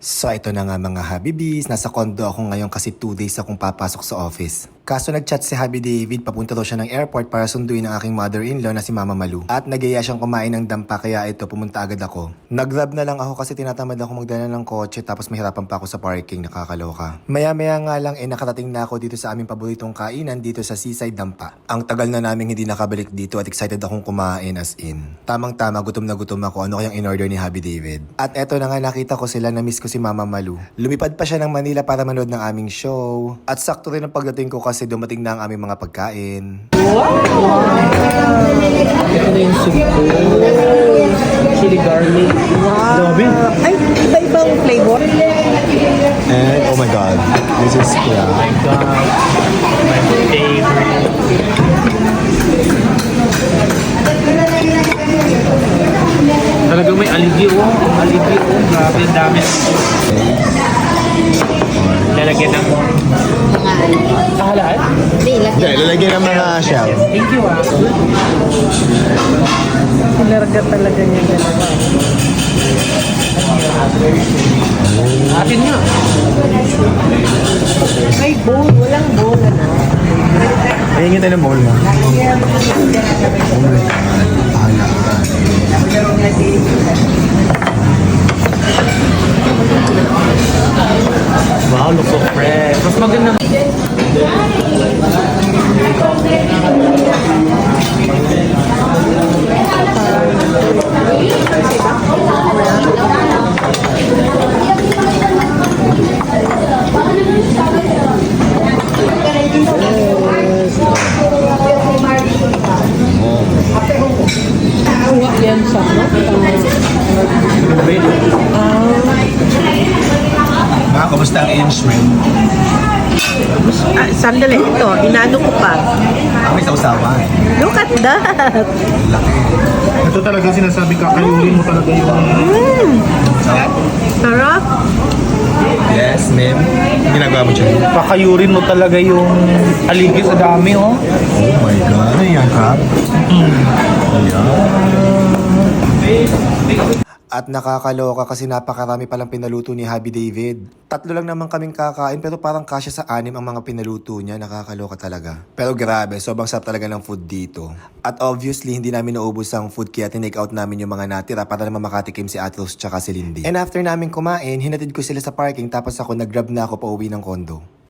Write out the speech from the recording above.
So ito na nga mga Habibis, nasa condo ako ngayon kasi 2 days akong papasok sa office. Kaso nagchat si Habi David, papunta daw siya ng airport para sunduin ang aking mother-in-law na si Mama Malu. At nagaya siyang kumain ng dampa kaya ito pumunta agad ako. Nag-grab na lang ako kasi tinatamad ako magdala ng kotse tapos mahirapan pa ako sa parking, nakakaloka. Maya-maya nga lang eh nakarating na ako dito sa aming paboritong kainan dito sa Seaside Dampa. Ang tagal na namin hindi nakabalik dito at excited akong kumain as in. Tamang-tama, gutom na gutom ako ano kayang in-order ni Habi David. At eto na nga nakita ko sila, na-miss ko si Mama Malu. Lumipad pa siya ng Manila para manood ng aming show. At sakto rin ang pagdating ko kasi dumating na ang aming mga pagkain. Ito na yung soup ko. Chili garlic. Grabe. Ay, iba-ibang flavor. And oh my god, this is yeah. Oh my God. My favorite. Talaga may aligi oh. Aligi oh. Grabe, ang dami. Lalagyan ng... Ah, lahat? Hindi, laki. Okay, lalagyan ng mga shell. Thank you ah. Larga talaga niya dalawa. Atin nga. May bowl, walang bowl, ano? Ayun yung tayo ng bowl mo. Oh my god, bahala ka. Wow, looks so fresh. Mas maganda. Yan sa, no? Ma, kumusta ang? Ah, sandali, ito, inano ko pa. Ako may sausawan. Look at that! Laki. Ito talaga sinasabi kakayuhin mo talaga yung Sarap? Sarap! Yes, ma'am. Ginagawa mo dyan? kakayurin mo talaga yung aligi sa dami oh. Oh my god. Ano yan, crab? At nakakaloka kasi napakarami palang pinaluto ni Habi David. Tatlo lang naman kaming kakain pero parang kasya sa anim ang mga pinaluto niya. Nakakaloka talaga. Pero grabe, sobrang sarap talaga ng food dito. At obviously, hindi namin naubos ang food kaya tinake out namin yung mga natira para naman makatikim si Atros tsaka si Lindy. And after namin kumain, hinatid ko sila sa parking tapos ako nag-grab na ako pa uwi ng kondo.